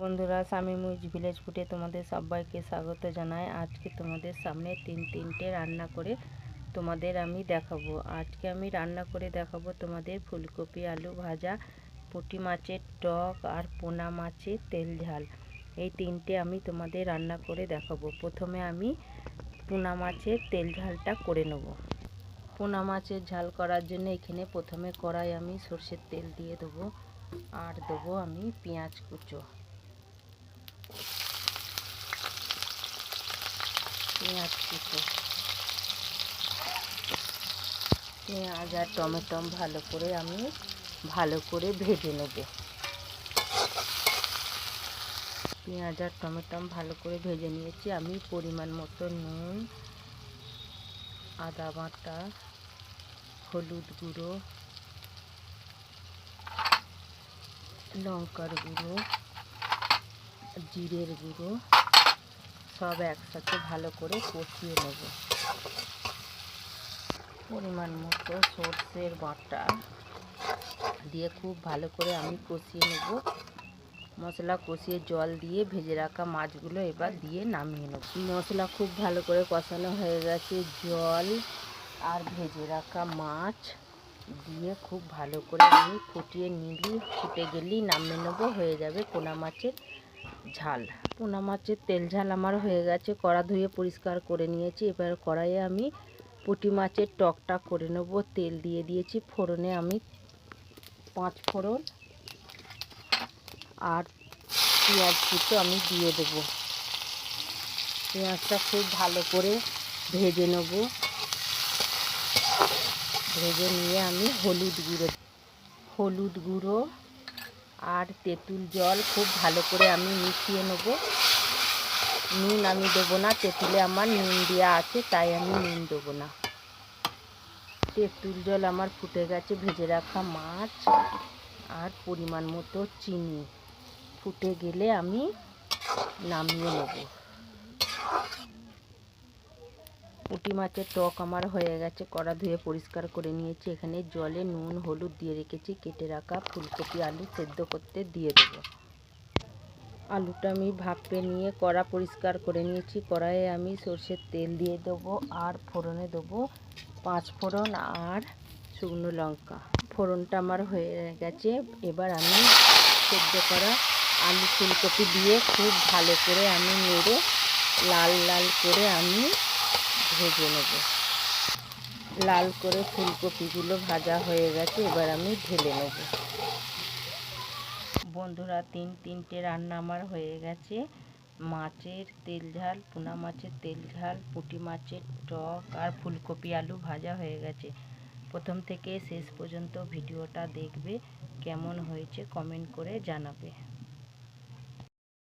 বন্ধুরা স্বামী মুইজ ভিলেজ ফুটে তোমাদের সবাইকে স্বাগত জানাই। আজকে তোমাদের সামনে তিন তিনটে রান্না করে তোমাদের আমি দেখাবো। আজকে আমি রান্না করে দেখাবো তোমাদের ফুলকপি, আলু ভাজা, পুঁটি মাছের টক আর পোনা মাছের তেল ঝাল। এই তিনটে আমি তোমাদের রান্না করে দেখাবো। প্রথমে আমি পোনা মাছের তেল ঝালটা করে নেব। পোনা মাছের ঝাল করার জন্য এখানে প্রথমে কড়াই আমি সর্ষের তেল দিয়ে দেবো আর দেবো আমি পেঁয়াজ কুচো। পেঁয়াজ পেঁয়াজ আর টমেটো ভালো করে আমি ভালো করে ভেজে নেব। পেঁয়াজ আর টমেটো ভালো করে ভেজে নিয়েছি। আমি পরিমাণ মতো নুন, আদা বাটা, হলুদ গুঁড়ো, লঙ্কার গুঁড়ো, জিরের গুঁড়ো সব একসাথে ভালো করে কষিয়ে নেব। পরিমাণ মতো সর্ষের বাটা দিয়ে খুব ভালো করে আমি কষিয়ে নেব। মশলা কষিয়ে জল দিয়ে ভেজে রাখা মাছগুলো এবার দিয়ে নামিয়ে নেব। মশলা খুব ভালো করে কষানো হয়ে গেছে। জল আর ভেজে রাখা মাছ দিয়ে খুব ভালো করে আমি ফুটিয়ে নিলি, ফুটে গেলেই নামিয়ে নেব। হয়ে যাবে পোনা মাছের ঝাল। পোনা মাছের তেল ঝাল আমার হয়ে গেছে, কড়া ধুয়ে পরিষ্কার করে নিয়েছি। এবার কড়াইয়ে আমি পুঁটি মাছের টকটা করে নেব। তেল দিয়ে দিয়েছি ফোড়নে আমি পাঁচ ফোড়ন। আর পেঁয়াজ কুচো আমি দিয়ে দেবো। পেঁয়াজটা খুব ভালো করে ভেজে নেব। ভেজে নিয়ে আমি হলুদ গুঁড়ো হলুদ গুঁড়ো আর তেঁতুল জল খুব ভালো করে আমি মিশিয়ে নেব। নুন আমি দেবো না, তেঁতুলে আমার নুন দেওয়া আছে, তাই আমি নুন দেবো না। তেঁতুল জল আমার ফুটে গেছে, ভেজে রাখা মাছ আর পরিমাণ মতো চিনি। ফুটে গেলে আমি নামিয়ে নেব। পুঁটি মাছের টক আমার হয়ে গেছে, কড়া ধুয়ে পরিষ্কার করে নিয়েছি। এখানে জলে নুন, হলুদ দিয়ে রেখেছি, কেটে রাখা ফুলকপি, আলু সেদ্ধ করতে দিয়ে দেবো। আলুটা আমি ভাপে নিয়ে কড়া পরিষ্কার করে নিয়েছি। কড়াইয়ে আমি সর্ষের তেল দিয়ে দেবো আর ফোড়নে দেবো পাঁচ ফোড়ন আর শুকনো লঙ্কা। ফোড়নটা আমার হয়ে গেছে। এবার আমি সেদ্ধ করা আলু ফুলকপি দিয়ে খুব ভালো করে আমি নেড়ে লাল লাল করে আমি ভেজে নেব। লাল করে ফুলকপিগুলো ভাজা হয়ে গেছে, এবার আমি ঢেলে নেব। বন্ধুরা, তিন তিনটে রান্না আমার হয়ে গেছে। মাছের তেল ঝাল, পোনা মাছের তেল ঝাল, পুঁটি মাছের টক আর ফুলকপি আলু ভাজা হয়ে গেছে। প্রথম থেকে শেষ পর্যন্ত ভিডিওটা দেখবে, কেমন হয়েছে কমেন্ট করে জানাবে।